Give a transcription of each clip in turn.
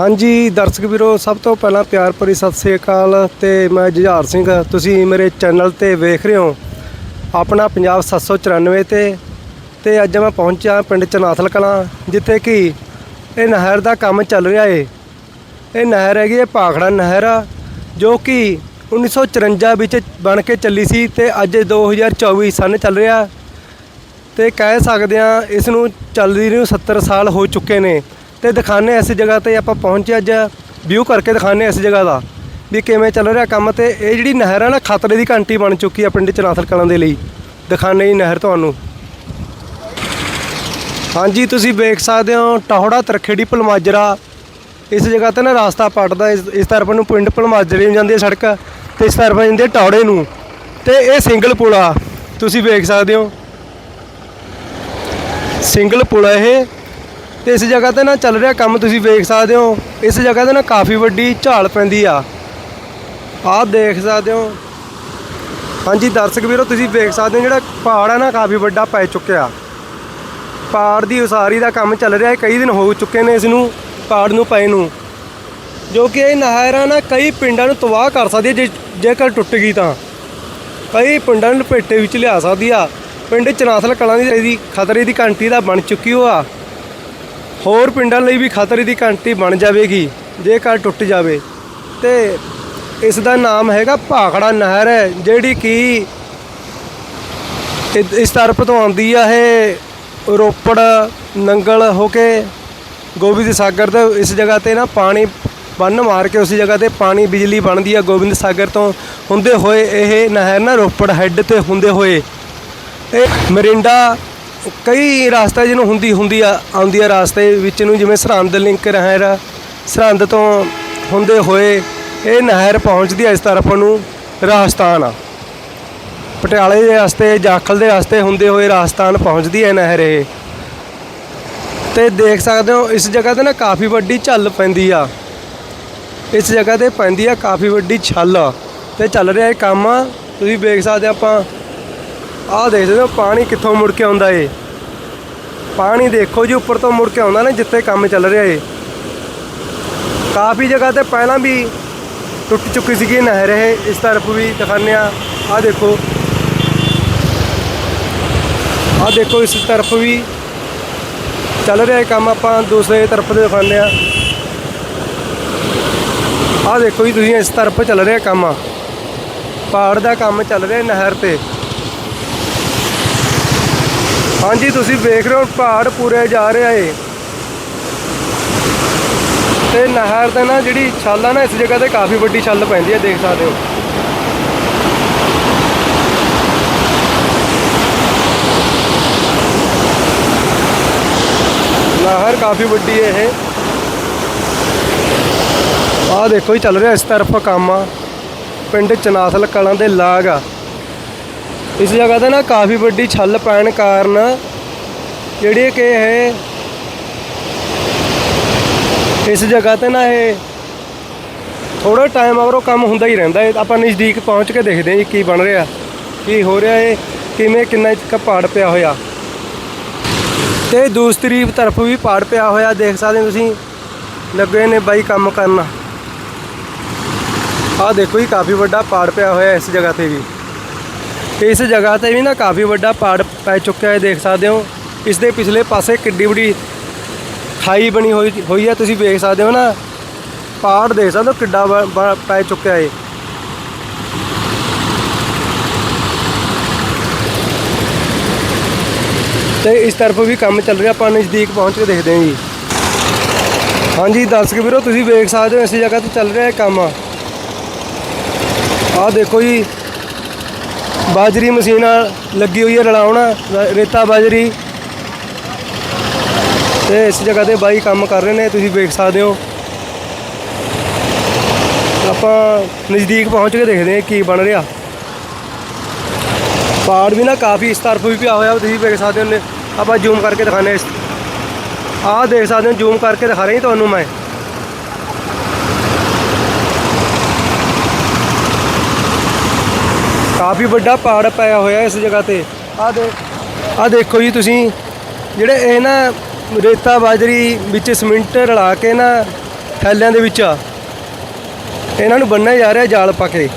ਹਾਂਜੀ ਦਰਸ਼ਕ ਵੀਰੋ ਸਭ ਤੋਂ ਪਹਿਲਾਂ ਪਿਆਰ ਭਰੀ ਸਤਿ ਸ੍ਰੀ ਅਕਾਲ ਤੇ ਮੈਂ ਜੁਝਾਰ ਸਿੰਘ। ਤੁਸੀਂ ਮੇਰੇ ਚੈਨਲ ਤੇ ਵੇਖ ਰਹੇ ਹੋ ਆਪਣਾ ਪੰਜਾਬ 794 ਤੇ ਤੇ ਅੱਜ ਮੈਂ ਪਹੁੰਚਿਆ ਪਿੰਡ ਚਨਾਥਲ ਕਲਾਂ ਜਿੱਥੇ ਕਿ ਇਹ ਨਹਿਰ ਦਾ ਕੰਮ ਚੱਲ ਰਿਹਾ ਏ। ਇਹ ਨਹਿਰ ਹੈਗੀ ਹੈ ਭਾਖੜਾ ਨਹਿਰ ਆ, ਜੋ ਕਿ 1954 ਵਿੱਚ ਬਣ ਕੇ ਚੱਲੀ ਸੀ ਤੇ ਅੱਜ 2024 ਸਨ ਚੱਲ ਰਿਹਾ। ਤੇ ਕਹਿ ਸਕਦੇ ਆ ਇਸ ਨੂੰ ਚੱਲਦੀ ਨੂੰ 70 ਸਾਲ ਹੋ ਚੁੱਕੇ ਨੇ। ਤੇ ਦਿਖਾਣੇ ਇਸ ਜਗ੍ਹਾ ਤੇ ਆਪਾਂ ਪਹੁੰਚੇ ਅੱਜ ਵਿਊ ਕਰਕੇ ਦਿਖਾਣੇ ਇਸ ਜਗ੍ਹਾ ਦਾ, ਵੀ ਕਿਵੇਂ ਚੱਲ ਰਿਹਾ ਕੰਮ ਤੇ ਇਹ ਜਿਹੜੀ ਨਹਿਰ ਹੈ ਨਾ, ਖਤਰੇ ਦੀ ਘੰਟੀ ਬਣ ਚੁੱਕੀ ਆ ਪਿੰਡ ਚਨਾਥਲ ਕਲਾਂ ਦੇ ਲਈ ਦਿਖਾਣੇ ਜੀ ਨਹਿਰ ਤੁਹਾਨੂੰ। ਹਾਂਜੀ, ਤੁਸੀਂ ਵੇਖ ਸਕਦੇ ਹੋ ਟਹੋੜਾ, ਤਰਖੇੜੀ ਪਲਮਾਜਰਾ ਇਸ ਜਗ੍ਹਾ ਤੇ ਨਾ ਰਾਸਤਾ ਪਟਦਾ, ਇਸ ਇਸ ਤਰਫ ਨੂੰ ਪਿੰਡ ਪਲਮਾਜਰੇ ਨੂੰ ਜਾਂਦੀ ਹੈ ਸੜਕ, ਤੇ ਇਸ ਤਰਫ ਜਾਂਦੀ ਹੈ ਟੌੜੇ ਨੂੰ, ਤੇ ਇਹ ਸਿੰਗਲ ਪੁਲ ਆ, ਤੁਸੀਂ ਵੇਖ ਸਕਦੇ ਹੋ। ਸਿੰਗਲ ਪੁਲ ਹੈ ਇਹ। ਤੇ ਇਸ ਜਗ੍ਹਾ ਤੇ ਨਾ ਚੱਲ ਰਿਹਾ ਕੰਮ ਤੁਸੀਂ ਵੇਖ ਸਕਦੇ ਹੋ। ਇਸ ਜਗ੍ਹਾ ਤੇ ਨਾ ਕਾਫੀ ਵੱਡੀ ਝਾਲ ਪੈਂਦੀ ਆ। ਆਹ ਦੇਖ ਸਕਦੇ ਹੋ। ਹਾਂਜੀ, ਦਰਸ਼ਕ ਵੀਰੋ, ਤੁਸੀਂ ਵੇਖ ਸਕਦੇ ਹੋ ਜਿਹੜਾ ਪਹਾੜ ਆ ਨਾ, ਕਾਫੀ ਵੱਡਾ ਪੈ ਚੁੱਕਿਆ। ਪਹਾੜ ਦੀ ਉਸਾਰੀ ਦਾ ਕੰਮ ਚੱਲ ਰਿਹਾ ਹੈ ਕਈ ਦਿਨ ਹੋ ਚੁੱਕੇ ਨੇ ਇਸ ਨੂੰ ਪਹਾੜ ਨੂੰ ਪਏ ਨੂੰ। ਜੋ ਕਿ ਇਹ ਨਹਿਰਾਂ ਨਾ ਕਈ ਪਿੰਡਾਂ ਨੂੰ ਤਬਾਹ ਕਰ ਸਕਦੀ ਜੇ ਜੇਕਰ ਟੁੱਟ ਗਈ ਤਾਂ। ਕਈ ਪਿੰਡਾਂ ਨੂੰ ਲਪੇਟੇ ਵਿੱਚ ਲਿਆ ਸਕਦੀ ਆ। ਪਿੰਡ ਚਨਾਸਲ ਕਲਾਂ ਦੀ ਖਤਰੇ ਦੀ ਘੰਟੀ ਦਾ ਬਣ ਚੁੱਕੀ ਹੋ ਆ। ਹੋਰ ਪਿੰਡਾਂ ਲਈ ਵੀ ਖਤਰੇ ਦੀ ਘੰਟੀ ਬਣ ਜਾਵੇਗੀ ਜੇਕਰ ਟੁੱਟ ਜਾਵੇ। ਤੇ ਇਸ ਦਾ ਨਾਮ ਹੈਗਾ ਭਾਖੜਾ ਨਹਿਰ ਹੈ ਜਿਹੜੀ ਕਿ ਇਸ ਤਰਫ ਤੋਂ ਆਉਂਦੀ ਆ ਇਹ ਰੋਪੜ, ਨੰਗਲ ਹੋ ਕੇ ਗੋਬਿੰਦ ਸਾਗਰ ਤੋਂ ਇਸ ਜਗ੍ਹਾ ਤੇ ਨਾ ਪਾਣੀ ਬੰਨ ਮਾਰ ਕੇ ਉਸ ਜਗ੍ਹਾ ਤੇ ਪਾਣੀ, ਬਿਜਲੀ ਬਣਦੀ ਆ ਗੋਬਿੰਦ ਸਾਗਰ ਤੋਂ। ਹੁੰਦੇ ਹੋਏ ਇਹ ਨਹਿਰ ਨਾ ਰੋਪੜ ਹੈੱਡ ਤੇ ਹੁੰਦੇ ਹੋਏ ਇਹ ਮਰਿੰਡਾ ਕਈ ਰਾਸਤਾ ਜਿਹਨੂੰ ਹੁੰਦੀ ਹੁੰਦੀ ਆ ਆਉਂਦੀ ਆ ਰਸਤੇ ਵਿੱਚ ਨੂੰ ਜਿਵੇਂ ਸਰਹੰਦ ਲਿੰਕ ਨਹਿਰ ਆ, ਸਰਹੰਦ ਤੋਂ ਹੁੰਦੇ ਹੋਏ ਇਹ ਨਹਿਰ ਪਹੁੰਚਦੀ ਹੈ ਇਸ ਤਰਫ ਨੂੰ ਰਾਜਸਥਾਨ ਆ। ਪਟਿਆਲੇ ਦੇ ਰਸਤੇ ਜਾਖਲ ਦੇ ਰਸਤੇ ਹੁੰਦੇ ਹੋਏ ਰਾਜਸਥਾਨ ਪਹੁੰਚਦੀ ਹੈ ਨਹਿਰ ਇਹ। ਤੇ ਦੇਖ ਸਕਦੇ ਹੋ ਇਸ ਜਗ੍ਹਾ ਤੇ ਨਾ ਕਾਫੀ ਵੱਡੀ ਝੱਲ ਪੈਂਦੀ ਆ। ਇਸ ਜਗ੍ਹਾ ਤੇ ਪੈਂਦੀ ਆ ਕਾਫੀ ਵੱਡੀ ਛੱਲ। ਤੇ ਚੱਲ ਰਿਹਾ ਇਹ ਕੰਮ ਤੁਸੀਂ ਵੇਖ ਸਕਦੇ ਆਪਾਂ ਆਹ ਦੇਖ ਸਕਦੇ ਹੋ, ਪਾਣੀ ਕਿੱਥੋਂ ਮੁੜ ਕੇ ਆਉਂਦਾ ਏ। ਪਾਣੀ ਦੇਖੋ ਜੀ, ਉੱਪਰ ਤੋਂ ਮੁੜ ਕੇ ਆਉਂਦਾ ਨਾ ਜਿੱਥੇ ਕੰਮ ਚੱਲ ਰਿਹਾ ਏ। ਕਾਫੀ ਜਗ੍ਹਾ ਤੇ ਪਹਿਲਾਂ ਵੀ ਟੁੱਟ ਚੁੱਕੀ ਸੀਗੀ ਨਹਿਰ ਇਹ, ਇਸ ਤਰਫ ਵੀ ਦਿਖਾਉਂਦੇ ਆ ਆਹ ਦੇਖੋ। ਆਹ ਦੇਖੋ, ਇਸ ਤਰਫ ਵੀ ਚੱਲ ਰਿਹਾ ਇਹ ਕੰਮ, ਆਪਾਂ ਦੂਸਰੇ ਤਰਫ ਦੇ ਦਿਖਾਉਂਦੇ ਆ ਆਹ ਦੇਖੋ ਜੀ, ਤੁਸੀਂ ਇਸ ਤਰਫ ਚੱਲ ਰਿਹਾ ਕੰਮ। ਪਹਾੜ ਦਾ ਕੰਮ ਚੱਲ ਰਿਹਾ ਨਹਿਰ ਤੇ। ਹਾਂਜੀ, ਤੁਸੀਂ ਵੇਖ ਰਹੇ ਹੋ, ਪਹਾੜ ਪੂਰੇ ਜਾ ਰਿਹਾ ਏ ਤੇ ਨਹਿਰ ਤੇ ਨਾ ਜਿਹੜੀ ਛੱਲ ਆ ਨਾ, ਇਸ ਜਗ੍ਹਾ ਤੇ ਕਾਫੀ ਵੱਡੀ ਛੱਲ ਪੈਂਦੀ ਹੈ ਦੇਖ ਸਕਦੇ ਹੋ। ਨਹਿਰ ਕਾਫੀ ਵੱਡੀ ਹੈ ਇਹ। ਆਹ ਦੇਖੋ ਜੀ, ਚੱਲ ਰਿਹਾ ਇਸ ਤਰਫ ਕੰਮ ਆ। ਪਿੰਡ ਚਨਾਸਲ ਕਲਾਂ ਦੇ ਲਾਗ ਆ। ਇਸ ਜਗ੍ਹਾ ਤੇ ਨਾ ਕਾਫੀ ਵੱਡੀ ਛੱਲ ਪੈਣ ਕਾਰਨ ਜਿਹੜੀ ਕਿ ਇਹ ਇਸ ਜਗ੍ਹਾ ਤੇ ਨਾ ਇਹ ਥੋੜਾ ਟਾਈਮ ਮਗਰੋਂ ਕੰਮ ਹੁੰਦਾ ਹੀ ਰਹਿੰਦਾ ਹੈ। ਆਪਾਂ ਨਜ਼ਦੀਕ ਪਹੁੰਚ ਕੇ ਦੇਖਦੇ ਹਾਂ ਜੀ ਕੀ ਬਣ ਰਿਹਾ, ਕੀ ਹੋ ਰਿਹਾ ਹੈ ਕਿਵੇਂ, ਕਿੰਨਾ ਇੱਕ ਪਹਾੜ ਪਿਆ ਹੋਇਆ। ਤੇ ਦੂਸਰੀ ਤਰਫ ਵੀ ਪਹਾੜ ਪਿਆ ਹੋਇਆ, ਦੇਖ ਸਕਦੇ ਤੁਸੀਂ, ਲੱਗੇ ਨੇ ਬਾਈ ਕੰਮ ਕਰਨਾ। ਆਹ ਦੇਖੋ ਜੀ, ਕਾਫੀ ਵੱਡਾ ਪਹਾੜ ਪਿਆ ਹੋਇਆ ਇਸ ਜਗ੍ਹਾ ਤੇ ਵੀ। ਇਸ ਜਗ੍ਹਾ ਤੇ ਵੀ ਨਾ ਕਾਫੀ ਵੱਡਾ ਪਾੜ ਪੈ ਚੁੱਕਿਆ ਹੈ, ਦੇਖ ਸਕਦੇ ਹੋ। ਇਸ ਦੇ ਪਿਛਲੇ ਪਾਸੇ ਕਿੱਡੀ ਵੱਡੀ ਖਾਈ ਬਣੀ ਹੋਈ ਹੋਈ ਹੈ, ਤੁਸੀਂ ਵੇਖ ਸਕਦੇ ਹੋ ਨਾ। ਪਾੜ ਦੇਖ ਸਕਦੇ ਹੋ ਕਿੱਡਾ ਪੈ ਚੁੱਕਿਆ ਹੈ। ਤੇ ਇਸ ਤਰਫ ਵੀ ਕੰਮ ਚੱਲ ਰਿਹਾ, ਆਪਾਂ ਨਜ਼ਦੀਕ ਪਹੁੰਚ ਕੇ ਦੇਖਦੇ ਹਾਂ ਜੀ। ਹਾਂਜੀ, ਦਰਸ਼ਕ ਵੀਰੋ, ਤੁਸੀਂ ਵੇਖ ਸਕਦੇ ਹੋ ਇਸ ਜਗ੍ਹਾ ਤੇ ਚੱਲ ਰਿਹਾ ਹੈ ਕੰਮ। ਆਹ ਦੇਖੋ ਜੀ ਬਾਜਰੀ ਮਸ਼ੀਨ ਨਾਲ ਲੱਗੀ ਹੋਈ ਹੈ ਰਲਾਉਣਾ ਰੇਤਾ ਬਾਜਰੀ। ਤੇ ਇਸ ਜਗ੍ਹਾ ਤੇ ਬਾਈ ਕੰਮ ਕਰ ਰਹੇ ਨੇ, ਤੁਸੀਂ ਵੇਖ ਸਕਦੇ ਹੋ। ਆਪਾਂ ਨਜ਼ਦੀਕ ਪਹੁੰਚ ਕੇ ਦੇਖਦੇ ਹਾਂ ਕੀ ਬਣ ਰਿਹਾ। ਪਹਾੜ ਵੀ ਨਾ ਕਾਫੀ ਇਸ ਤਰਫ ਵੀ ਪਿਆ ਹੋਇਆ, ਤੁਸੀਂ ਵੇਖ ਸਕਦੇ ਹੋ ਆਪਾਂ ਜ਼ੂਮ ਕਰਕੇ ਦਿਖਾਣੇ ਇਸ ਆਹ ਦੇਖ ਸਕਦੇ ਹੋ, ਜ਼ੂਮ ਕਰਕੇ ਦਿਖਾ ਰਹੀ ਤੁਹਾਨੂੰ ਮੈਂ। ਕਾਫੀ ਵੱਡਾ ਪਹਾੜ ਪਿਆ ਹੋਇਆ ਇਸ ਜਗ੍ਹਾ ਤੇ। ਆਹ ਦੇ ਆਹ ਦੇਖੋ ਜੀ ਤੁਸੀਂ, ਜਿਹੜੇ ਇਹ ਨਾ ਰੇਤਾ ਬਾਜਰੀ ਵਿੱਚ ਸਿਮਿੰਟ ਰਲਾ ਕੇ ਨਾ ਥੈਲਿਆਂ ਦੇ ਵਿੱਚ ਇਹਨਾਂ ਨੂੰ ਬੰਨਿਆ ਜਾ ਰਿਹਾ ਜਾਲ ਪਾ ਕੇ।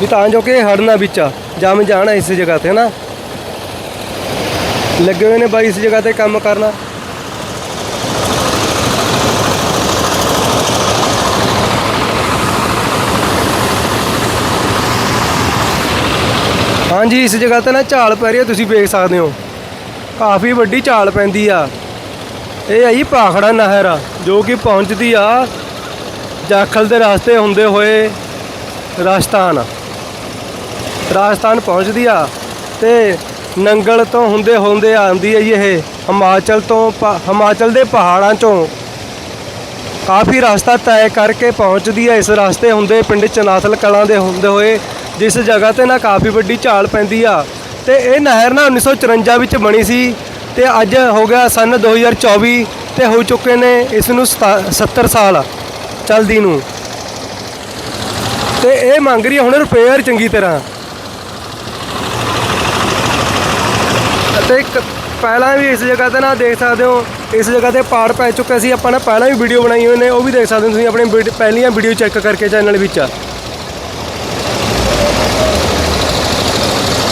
ਵੀ ਤਾਂ ਜੋ ਕਿ ਹੜਨਾ ਵਿੱਚ ਜੰਮ ਜਾਣ ਇਸ ਜਗ੍ਹਾ ਤੇ ਨਾ। ਲੱਗੇ ਹੋਏ ਨੇ ਬਾਈ ਇਸ ਜਗ੍ਹਾ ਤੇ ਕੰਮ ਕਰਨਾ। ਹਾਂਜੀ, ਇਸ ਜਗ੍ਹਾ ਤੇ ਨਾ ਝਾਲ ਪੈ ਰਹੀ ਹੈ ਤੁਸੀਂ ਵੇਖ ਸਕਦੇ ਹੋ। ਕਾਫੀ ਵੱਡੀ ਝਾਲ ਪੈਂਦੀ ਆ। ਇਹ ਹੈ ਜੀ ਭਾਖੜਾ ਨਹਿਰ, ਜੋ ਕਿ ਪਹੁੰਚਦੀ ਆ ਜਾਖਲ ਦੇ ਰਸਤੇ ਹੁੰਦੇ ਹੋਏ ਰਾਜਸਥਾਨ। ਰਾਜਸਥਾਨ ਪਹੁੰਚਦੀ ਆ ਤੇ ਨੰਗਲ ਤੋਂ ਹੁੰਦੇ ਹੁੰਦੇ ਆਉਂਦੀ ਹੈ ਜੀ ਇਹ, ਹਿਮਾਚਲ ਤੋਂ ਪ- ਹਿਮਾਚਲ ਦੇ ਪਹਾੜਾਂ ਚੋਂ। ਕਾਫੀ ਰਸਤਾ ਤੈਅ ਕਰਕੇ ਪਹੁੰਚਦੀ ਹੈ ਇਸ ਰਸਤੇ ਹੁੰਦੇ ਪਿੰਡ ਚਨਾਥਲ ਕਲਾਂ ਦੇ ਹੁੰਦੇ ਹੋਏ। ਜਿਸ ਜਗ੍ਹਾ ਤੇ ਨਾ ਕਾਫੀ ਵੱਡੀ ਝਾਲ ਪੈਂਦੀ ਆ ਤੇ ਇਹ ਨਹਿਰ ਨਾ 1954 ਵਿੱਚ ਬਣੀ ਸੀ ਤੇ ਅੱਜ ਹੋ ਗਿਆ ਸਨ 2024 ਤੇ ਹੋ ਚੁੱਕੇ ਨੇ ਇਸ ਨੂੰ ਸਤਾ- 70 ਸਾਲ ਚਲਦੀ ਨੂੰ। ਤੇ ਇਹ ਮੰਗ ਰਹੀ ਹੁਣ ਰਿਪੇਅਰ ਚੰਗੀ ਤਰ੍ਹਾਂ। ਅਤੇ ਇੱਕ ਪਹਿਲਾਂ ਵੀ ਇਸ ਜਗ੍ਹਾ ਤੇ ਨਾ ਦੇਖ ਸਕਦੇ ਹੋ, ਇਸ ਜਗ੍ਹਾ ਤੇ ਪਾੜ ਪੈ ਚੁੱਕਾ ਸੀ, ਆਪਾਂ ਨੇ ਪਹਿਲਾਂ ਵੀ ਵੀਡੀਓ ਬਣਾਈ ਹੋਈ ਨੇ, ਉਹ ਵੀ ਦੇਖ ਸਕਦੇ ਹੋ ਤੁਸੀਂ ਆਪਣੇ ਵੀਡ- ਪਹਿਲੀਆਂ ਵੀਡੀਓ ਚੈੱਕ ਕਰਕੇ ਚੈਨਲ ਵਿੱਚ।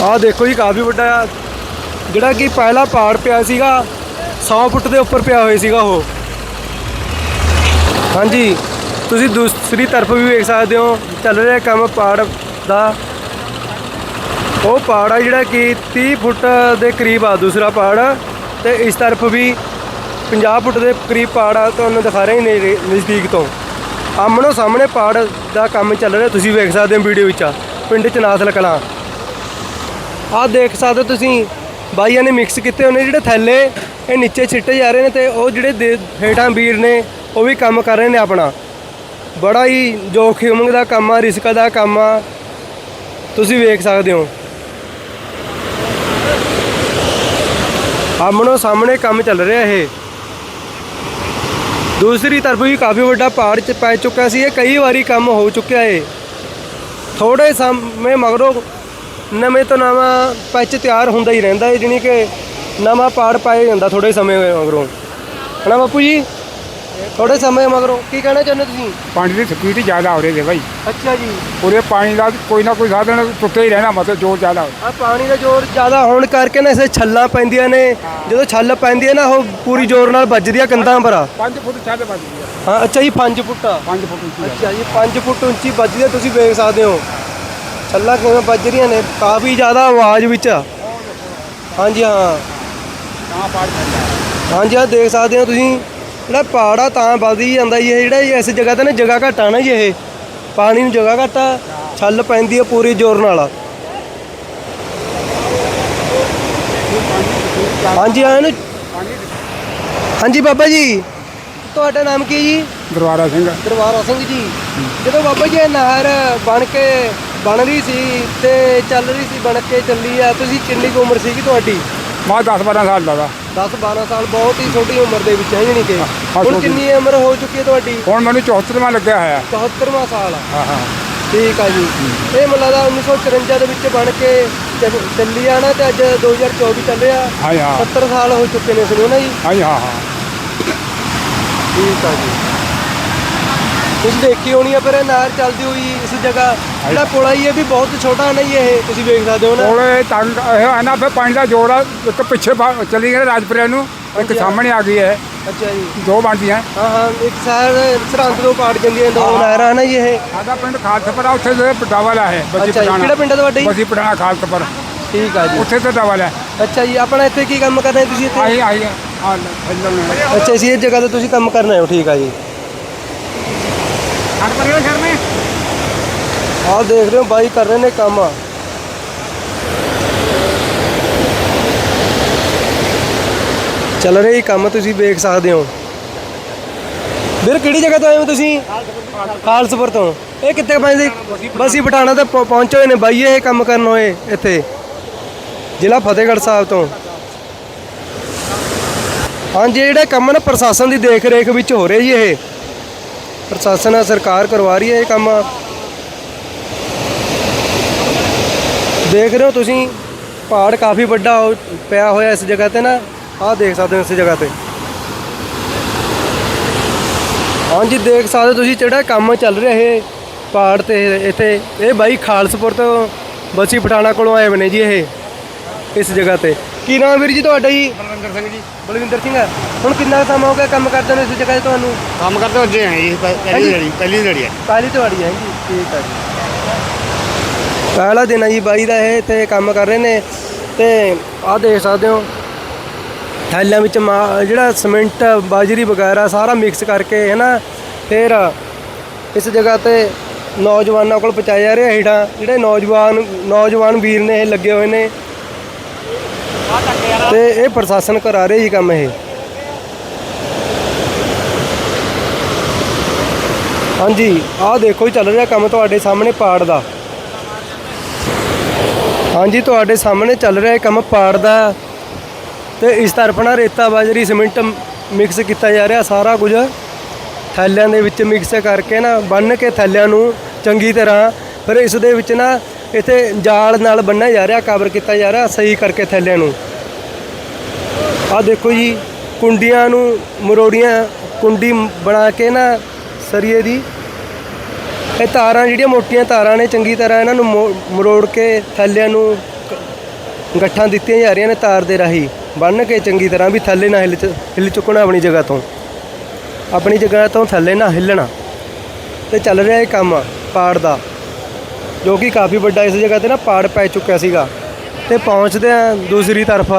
ਆਹ ਦੇਖੋ ਜੀ, ਕਾਫੀ ਵੱਡਾ ਆ। ਜਿਹੜਾ ਕਿ ਪਹਿਲਾ ਪਹਾੜ ਪਿਆ ਸੀਗਾ 100 ਫੁੱਟ ਦੇ ਉੱਪਰ ਪਿਆ ਹੋਇਆ ਸੀਗਾ ਉਹ। ਹਾਂਜੀ, ਤੁਸੀਂ ਦੂਸਰੀ ਤਰਫ ਵੀ ਵੇਖ ਸਕਦੇ ਹੋ, ਚੱਲ ਰਿਹਾ ਕੰਮ ਪਾੜ ਦਾ। ਉਹ ਪਹਾੜ ਆ ਜਿਹੜਾ ਕਿ 30 ਫੁੱਟ ਦੇ ਕਰੀਬ ਆ ਦੂਸਰਾ ਪਹਾੜ ਤੇ ਇਸ ਤਰਫ ਵੀ 50 ਫੁੱਟ ਦੇ ਕਰੀਬ ਪਹਾੜ ਆ, ਤੁਹਾਨੂੰ ਦਿਖਾ ਰਹੇ ਨੇ ਨਜ਼ਦੀਕ ਤੋਂ। ਆਮਣੋ ਸਾਹਮਣੇ ਪਹਾੜ ਦਾ ਕੰਮ ਚੱਲ ਰਿਹਾ, ਤੁਸੀਂ ਵੇਖ ਸਕਦੇ ਹੋ ਵੀਡੀਓ ਵਿੱਚ ਪਿੰਡ ਚਨਾਥਲ ਕਲਾਂ ਆਹ ਦੇਖ ਸਕਦੇ ਹੋ ਤੁਸੀਂ, ਬਾਈਆਂ ਨੇ ਮਿਕਸ ਕੀਤੇ ਹੋਣੇ ਜਿਹੜੇ ਥੈਲੇ, ਇਹ ਨੀਚੇ ਛਿੱਟੇ ਜਾ ਰਹੇ ਨੇ ਤੇ ਉਹ ਜਿਹੜੇ ਦੇ- ਹੇਠਾਂ ਵੀਰ ਨੇ, ਉਹ ਵੀ ਕੰਮ ਕਰ ਰਹੇ ਨੇ ਆਪਣਾ। ਬੜਾ ਹੀ ਜੋਖਿਮ ਦਾ ਕੰਮ ਆ, ਰਿਸਕ ਦਾ ਕੰਮ ਆ। ਤੁਸੀਂ ਵੇਖ ਸਕਦੇ ਹੋ। ਆਮਣੋ ਸਾਹਮਣੇ ਕੰਮ ਚੱਲ ਰਿਹਾ ਇਹ। ਦੂਸਰੀ ਤਰਫ ਵੀ ਕਾਫੀ ਵੱਡਾ ਪਹਾੜ ਚ ਪੈ ਚੁੱਕਾ ਸੀ, ਇਹ ਕਈ ਵਾਰੀ ਕੰਮ ਹੋ ਚੁੱਕਿਆ ਏ। ਥੋੜੇ ਸਮੇਂ ਮਗਰੋਂ ਨਵੇਂ ਤੋਂ ਨਵਾਂ ਪੈਚ ਤਿਆਰ ਹੁੰਦਾ ਹੀ ਰਹਿੰਦਾ ਹੈ ਜਾਣੀ ਕਿ ਨਵਾਂ ਪਹਾੜ ਪਾਇਆ ਜਾਂਦਾ ਥੋੜੇ ਸਮੇਂ ਮਗਰੋਂ। ਹਨਾ ਬਾਪੂ ਜੀ? ਥੋੜੇ ਸਮੇਂ ਮਗਰੋਂ। ਕੀ ਕਹਿਣਾ ਚਾਹੁੰਦੇ ਤੁਸੀਂ? ਪਾਣੀ ਦੀ ਸਪੀਡ ਜ਼ਿਆਦਾ ਹੋ ਰਹੀ ਹੈ ਭਾਈ ਅੱਛਾ ਜੀ। ਪੂਰੇ ਪਾਣੀ ਦਾ ਕੋਈ ਨਾ ਕੋਈ ਸਾਧਨ ਟੁੱਟੇ ਹੀ ਰਹਿਣਾ ਮਤਲਬ ਜ਼ੋਰ ਜ਼ਿਆਦਾ ਆ ਪਾਣੀ ਦਾ ਜ਼ੋਰ ਜ਼ਿਆਦਾ ਹੋਣ ਕਰਕੇ ਨਾ ਇਸੇ ਛੱਲਾਂ ਪੈਂਦੀਆਂ ਨੇ। ਜਦੋਂ ਛੱਲ ਪੈਂਦੀ ਹੈ ਨਾ ਉਹ ਪੂਰੀ ਜ਼ੋਰ ਨਾਲ ਵੱਜਦੀ ਆ ਕੰਧਾਂ ਪਰ। 5 ਫੁੱਟ ਛੱਡ ਵੱਜ ਗਈ ਹਾਂ ਅੱਛਾ ਜੀ 5 ਫੁੱਟ। ਆ 5 ਫੁੱਟ ਉੱਚੀ ਅੱਛਾ ਜੀ 5 ਫੁੱਟ ਉੱਚੀ ਵੱਜਦੀ ਹੈ ਤੁਸੀਂ ਵੇਖ ਸਕਦੇ ਹੋ। ਛੱਲਾਂ ਕਿਵੇਂ ਵੱਜ ਰਹੀਆਂ ਨੇ? ਕਾਫੀ ਜ਼ਿਆਦਾ ਆਵਾਜ਼ ਵਿੱਚ। ਆ। ਹਾਂਜੀ ਹਾਂ। ਤਾਂ ਪਾੜ ਪੈਂਦਾ ਹਾਂਜੀ ਆ ਦੇਖ ਸਕਦੇ ਹੋ ਤੁਸੀਂ। ਜਿਹੜਾ ਪਹਾੜ ਆ ਤਾਂ ਵੱਧਦੀ ਜਾਂਦਾ ਜੀ। ਇਹ ਜਿਹੜਾ ਇਸ ਜਗ੍ਹਾ ਤੇ ਨਾ ਜਗ੍ਹਾ ਘੱਟ ਆ ਨਾ ਜੀ ਇਹ। ਪਾਣੀ ਨੂੰ ਜਗ੍ਹਾ ਘੱਟ ਆ ਛੱਲ ਪੈਂਦੀ ਆ ਪੂਰੀ ਜ਼ੋਰ ਨਾਲ। ਹਾਂਜੀ ਆ ਇਹਨੂੰ ਪਾਣੀ ਹਾਂਜੀ ਬਾਬਾ ਜੀ। ਤੁਹਾਡਾ ਨਾਮ ਕੀ ਹੈ ਜੀ? ਦਰਬਾਰਾ ਸਿੰਘ। ਦਰਬਾਰਾ ਸਿੰਘ ਜੀ। ਜਦੋਂ ਬਾਬਾ ਜੀ ਇਹ ਨਹਿਰ ਬਣ ਕੇ ਬਣ ਰਹੀ ਸੀ ਤੇ ਚੱਲ ਰਹੀ ਸੀ ਬਣ ਕੇ ਚੱਲੀ ਆ। ਤੁਸੀਂ ਕਿੰਨੀ ਕੁ ਉਮਰ ਸੀਗੀ ਤੁਹਾਡੀ? ਮੈਂ 10 12 ਸਾਲ ਦਾ ਵਾ। 10 12 ਸਾਲ ਬਹੁਤ ਹੀ ਛੋਟੀ ਉਮਰ ਦੇ ਵਿੱਚ ਹੈ ਜਾਣੀ ਕਿ। ਹੁਣ ਛੋਟੀ। ਕਿੰਨੀ ਉਮਰ ਹੋ ਚੁੱਕੀ ਹੈ ਤੁਹਾਡੀ? ਹੁਣ ਮੈਨੂੰ 74ਵਾਂ ਲੱਗਿਆ ਹੋਇਆ। 74ਵਾਂ ਸਾਲ ਆ। ਹਾਂ ਹਾਂ। ਠੀਕ ਆ ਜੀ। ਇਹ ਮੈਨੂੰ ਲੱਗਦਾ 1954 ਦੇ ਵਿੱਚ ਬਣ ਕੇ ਚੱਲ- ਚੱਲੀ ਆ ਨਾ ਤੇ ਅੱਜ 2024 ਚੱਲਿਆ ਹਾਂ ਹਾਂ। 70 ਸਾਲ ਹੋ ਚੁੱਕੇ ਨੇ ਸੁਣੋ ਨਾ ਜੀ? ਹਾਂ ਹਾਂ ਹਾਂ। ਠੀਕ ਆ ਜੀ। ਤੁਸੀਂ ਦੇਖੀ ਹੋਣੀ ਆ ਫਿਰ ਇਹ ਨਹਿਰ ਚੱਲਦੀ ਹੋਈ ਇਸ ਜਗ੍ਹਾ। ਜਿਹੜਾ ਪੁਲ ਆ ਇਹ ਵੀ ਬਹੁਤ ਛੋਟਾ ਹੈ ਨਾ ਜੀ ਇਹ ਤੁਸੀਂ ਵੇਖ ਸਕਦੇ ਹੋ ਨਾ। ਕੋਲੇ ਤੰਗ ਇਹ ਹੈ ਨਾ ਫਿਰ ਪਾਣੀ ਦਾ ਆ ਇੱਕ ਪਿੱਛੇ ਬਾ- ਚਲੀ ਗਈ ਰਾਜਪੁਰੇ ਨੂੰ ਇੱਕ ਹਾਂਜੀ, ਹਾਂ। ਸਾਹਮਣੇ ਆ ਗਈ ਹੈ ਅੱਛਾ ਜੀ। ਦੋ ਬਣਦੀਆਂ। ਹਾਂ ਹਾਂ ਇੱਕ ਸਾਈਡ ਸਰਹੰਦ ਤੋਂ ਪਾੜ ਜਾਂਦੀਆਂ ਦੋ ਨਹਿਰਾਂ ਹਨ ਜੀ ਇਹ। ਸਾਡਾ ਪਿੰਡ ਖਾਲਸਪੁਰਾ ਉੱਥੇ ਦੇ ਡਬਲ ਹੈ ਬੱਜੀ ਅੱਛਾ ਜੀ ਪਟਾਣਾ। ਕਿਹੜਾ ਪਿੰਡ ਹੈ ਤੁਹਾਡਾ? ਜੀ ਬੱਜੀ ਪਟਾਣਾ ਖਾਲਸਪੁਰ। ਠੀਕ ਆ ਜੀ। ਉੱਥੇ ਤੇ ਡਬਲ ਹੈ ਅੱਛਾ ਜੀ ਆਪਣਾ ਇੱਥੇ ਕੀ ਕੰਮ ਕਰ ਰਹੇ ਤੁਸੀਂ ਇੱਥੇ? ਆਹੀ ਆਹੀ ਆ। ਅੱਛਾ ਇਸੇ ਜਗ੍ਹਾ ਤੇ ਤੁਸੀਂ ਕੰਮ ਕਰਨਾ ਹੋ ਠੀਕ ਆ ਜੀ। ਹਰ ਪਰੇ ਘਰ ਮੇ ਆਹ ਦੇਖ ਰਹੇ ਹੋ, ਬਾਈ ਕਰ ਰਹੇ ਨੇ ਕੰਮ। ਚੱਲ ਰਿਹਾ ਕੰਮ, ਤੁਸੀਂ ਵੇਖ ਸਕਦੇ ਹੋ। ਵੀਰ, ਕਿਹੜੀ ਜਗ੍ਹਾ ਤੋਂ ਆਏ ਹੋ ਤੁਸੀਂ? ਖਾਲਸਪੁਰ ਤੋਂ। ਇਹ ਕਿੱਥੇ ਪੈਂਦੇ ਬਸੀ ਪਠਾਣਾ ਤੇ ਪਹੁੰਚੇ ਹੋਏ ਨੇ ਬਾਈ, ਇਹ ਕੰਮ ਕਰਨ ਹੋਏ ਇੱਥੇ। ਜ਼ਿਲ੍ਹਾ ਫਤਿਹਗੜ੍ਹ ਸਾਹਿਬ ਤੋਂ। ਹਾਂਜੀ ਜਿਹੜੇ ਕੰਮ ਨਾ, ਪ੍ਰਸ਼ਾਸਨ ਦੀ ਦੇਖ ਰੇਖ ਵਿੱਚ ਹੋ ਰਿਹਾ ਜੀ ਇਹ। ਪ੍ਰਸ਼ਾਸਨ ਸਰਕਾਰ ਕਰਵਾ ਰਹੀ ਹੈ ਇਹ ਕੰਮ। ਦੇਖ ਰਹੇ ਹੋ ਤੁਸੀਂ ਪਹਾੜ ਕਾਫੀ ਵੱਡਾ ਪਿਆ ਹੋਇਆ ਇਸ ਜਗ੍ਹਾ ਤੇ ਨਾ ਆਹ ਦੇਖ ਸਕਦੇ ਹੋ ਇਸ ਜਗ੍ਹਾ ਤੇ। ਹਾਂਜੀ ਦੇਖ ਸਕਦੇ ਹੋ ਤੁਸੀਂ ਜਿਹੜਾ ਕੰਮ ਚੱਲ ਰਿਹਾ ਇਹ ਪਾੜ ਤੇ ਇੱਥੇ। ਇਹ ਬਾਈ ਖਾਲਸਪੁਰ ਤੋਂ ਬਸੀ ਪਠਾਣਾ ਕੋਲੋਂ ਆਏ ਬਨੇ ਜੀ ਇਹ ਇਸ ਜਗ੍ਹਾ ਤੇ। ਕੀ ਨਾਮ ਵੀਰ ਜੀ ਤੁਹਾਡਾ ਜੀ? ਬਲਵਿੰਦਰ ਸਿੰਘ ਜੀ। ਬਲਵਿੰਦਰ ਸਿੰਘ ਹੁਣ ਕਿੰਨਾ ਸਮਾਂ ਹੋ ਗਿਆ ਕੰਮ ਕਰਦੇ ਨੂੰ ਇਸ ਜਗ੍ਹਾ ਤੇ ਤੁਹਾਨੂੰ? ਕੰਮ ਕਰਦੇ ਹੋ ਜੇ ਜੀ ਪਹਿਲੀ ਦਿਹਾੜੀ ਪਹਿਲੀ ਦਿਹਾੜੀ ਹੈ ਪਹਿਲੀ ਤੁਹਾਡੀ ਹੈ ਜੀ ਠੀਕ ਹੈ ਜੀ। ਪਹਿਲਾ ਦਿਨ ਹੈ ਜੀ, ਬਾਈ ਦਾ ਇਹ ਤੇ ਕੰਮ ਕਰ ਰਹੇ ਨੇ ਤੇ ਆਹ ਦੇਖ ਸਕਦੇ ਹੋ। ਥੈਲਿਆਂ ਵਿੱਚ ਮਾ- ਜਿਹੜਾ ਸਿਮੈਂਟ, ਬਾਜਰੀ ਵਗੈਰਾ ਸਾਰਾ ਮਿਕਸ ਕਰਕੇ ਹੈ ਨਾ ਫਿਰ ਇਸ ਜਗ੍ਹਾ ਤੇ ਨੌਜਵਾਨਾਂ ਕੋਲ ਪਹੁੰਚਾਇਆ ਜਾ ਰਿਹਾ ਹੇਠਾਂ। ਜਿਹੜੇ ਨੌਜਵਾਨ ਨੌਜਵਾਨ ਵੀਰ ਨੇ ਇਹ ਲੱਗੇ ਹੋਏ ਨੇ। ਤੇ ਇਹ ਪ੍ਰਸ਼ਾਸਨ ਕਰਾ ਰਿਹਾ ਜੀ ਕੰਮ ਇਹ। ਹਾਂਜੀ, ਆਹ ਦੇਖੋ ਹੀ ਚੱਲ ਰਿਹਾ ਕੰਮ ਤੁਹਾਡੇ ਸਾਹਮਣੇ ਪਾੜ ਦਾ। ਹਾਂਜੀ, ਤੁਹਾਡੇ ਸਾਹਮਣੇ ਚੱਲ ਰਿਹਾ ਕੰਮ ਪਾੜ ਦਾ। ਤੇ ਇਸ ਤਰਫ ਨਾ ਰੇਤਾ, ਬਾਜਰੀ, ਸਿਮੈਂਟ ਮਿਕਸ ਕੀਤਾ ਜਾ ਰਿਹਾ, ਸਾਰਾ ਕੁਝ। ਥੈਲਿਆਂ ਦੇ ਵਿੱਚ ਮਿਕਸ ਕਰਕੇ ਨਾ, ਬੰਨ ਕੇ ਥੈਲਿਆਂ ਨੂੰ ਚੰਗੀ ਤਰ੍ਹਾਂ। ਫਿਰ ਇਸ ਦੇ ਵਿੱਚ ਨਾ ਇੱਥੇ ਜਾਲ ਨਾਲ ਬੰਨਿਆ ਜਾ ਰਿਹਾ ਕਵਰ ਕੀਤਾ ਜਾ ਰਿਹਾ, ਸਹੀ ਕਰਕੇ ਥੈਲਿਆਂ ਨੂੰ। ਆਹ ਦੇਖੋ ਜੀ, ਕੁੰਡੀਆਂ ਨੂੰ, ਮਰੋੜੀਆਂ ਕੁੰਡੀ ਬਣਾ ਕੇ ਨਾ, ਸਰੀਏ ਦੀ ਇਹ ਤਾਰਾਂ ਜਿਹੜੀਆਂ ਮੋਟੀਆਂ ਤਾਰਾਂ ਨੇ, ਚੰਗੀ ਤਰ੍ਹਾਂ ਇਹਨਾਂ ਨੂੰ ਮੋ- ਮਰੋੜ ਕੇ ਥੱਲਿਆਂ ਨੂੰ ਗੱਠਾਂ ਦਿੱਤੀਆਂ ਜਾ ਰਹੀਆਂ ਨੇ ਤਾਰ ਦੇ ਰਾਹੀਂ। ਬੰਨ੍ਹ ਕੇ ਚੰਗੀ ਤਰ੍ਹਾਂ ਵੀ ਥੱਲੇ ਨਾ ਹਿੱਲ ਚ- ਹਿੱਲ ਚੁੱਕਣਾ ਆਪਣੀ ਜਗ੍ਹਾ ਤੋਂ। ਆਪਣੀ ਜਗ੍ਹਾ ਤੋਂ ਥੱਲੇ ਨਾ ਹਿੱਲਣਾ। ਤੇ ਚੱਲ ਰਿਹਾ ਇਹ ਕੰਮ ਪਾੜ ਦਾ, ਜੋ ਕਿ ਕਾਫੀ ਵੱਡਾ ਇਸ ਜਗ੍ਹਾ ਤੇ ਨਾ ਪਾੜ ਪੈ ਚੁੱਕਿਆ ਸੀਗਾ। ਤੇ ਪਹੁੰਚਦੇ ਆ ਦੂਸਰੀ ਤਰਫ।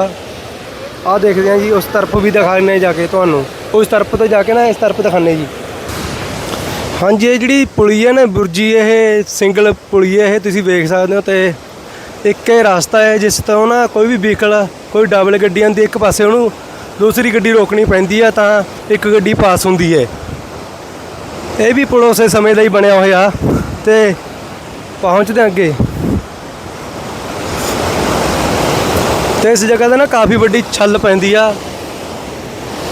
ਆਹ ਦੇਖਦੇ ਆ ਜੀ, ਉਸ ਤਰਫ ਵੀ ਦਿਖਾਣੇ ਜਾ ਕੇ ਤੁਹਾਨੂੰ। ਉਸ ਤਰਫ ਤੋਂ ਜਾ ਕੇ ਨਾ ਇਸ ਤਰਫ ਦਿਖਾਣੇ ਜੀ। ਹਾਂਜੀ, ਇਹ ਜਿਹੜੀ ਪੁਲੀ ਹੈ ਨਾ, ਬੁਰਜੀ, ਇਹ ਸਿੰਗਲ ਪੁਲੀ ਹੈ, ਇਹ ਤੁਸੀਂ ਵੇਖ ਸਕਦੇ ਹੋ ਤੇ ਇੱਕ ਇਹ ਰਸਤਾ ਹੈ, ਜਿਸ ਤੋਂ ਨਾ ਕੋਈ ਵੀ ਵਹੀਕਲ ਕੋਈ ਡਬਲ ਗੱਡੀ ਆਉਂਦੀ ਇੱਕ ਪਾਸੇ ਉਹਨੂੰ ਦੂਸਰੀ ਗੱਡੀ ਰੋਕਣੀ ਪੈਂਦੀ ਆ, ਤਾਂ ਇੱਕ ਗੱਡੀ ਪਾਸ ਹੁੰਦੀ ਹੈ। ਇਹ ਵੀ ਪੁਲ ਉਸੇ ਸਮੇਂ ਦਾ ਹੀ ਬਣਿਆ ਹੋਇਆ ਤੇ ਪਹੁੰਚਦੇ ਹਾਂ ਅੱਗੇ। ਤੇ ਇਸ ਜਗ੍ਹਾ ਤੇ ਨਾ ਕਾਫੀ ਵੱਡੀ ਛੱਲ ਪੈਂਦੀ ਆ।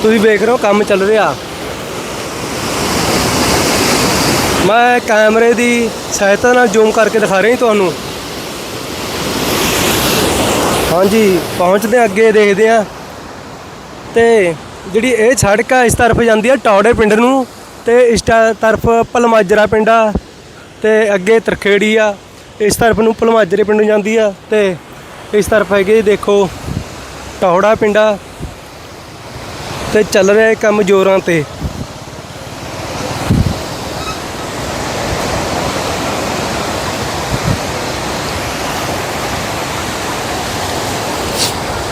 ਤੁਸੀਂ ਵੇਖ ਰਹੇ ਹੋ, ਕੰਮ ਚੱਲ ਰਿਹਾ। ਮੈਂ ਕੈਮਰੇ ਦੀ ਸਹਾਇਤਾ ਨਾਲ ਜ਼ੂਮ ਕਰਕੇ ਦਿਖਾ ਰਿਹਾ ਤੁਹਾਨੂੰ। ਹਾਂਜੀ, ਪਹੁੰਚਦੇ ਹਾਂ, ਅੱਗੇ ਦੇਖਦੇ ਆ ਤੇ ਜਿਹੜੀ ਇਹ ਸੜਕ ਆ, ਇਸ ਤਰਫ ਜਾਂਦੀ ਆ ਟੌੜੇ ਪਿੰਡ ਨੂੰ ਤੇ ਇਸ ਟ- ਤਰਫ ਪਲਮਾਜਰਾ ਪਿੰਡ ਆ ਤੇ ਅੱਗੇ ਤਰਖੇੜੀ ਆ। ਇਸ ਤਰਫ ਨੂੰ ਪਲਮਾਜਰੇ ਪਿੰਡ ਨੂੰ ਜਾਂਦੀ ਆ ਤੇ ਇਸ ਤਰਫ ਹੈਗੇ ਦੇਖੋ ਟੌੜਾ ਪਿੰਡ ਆ ਤੇ ਚੱਲ ਰਿਹਾ ਕੰਮ ਜ਼ੋਰਾਂ ਤੇ।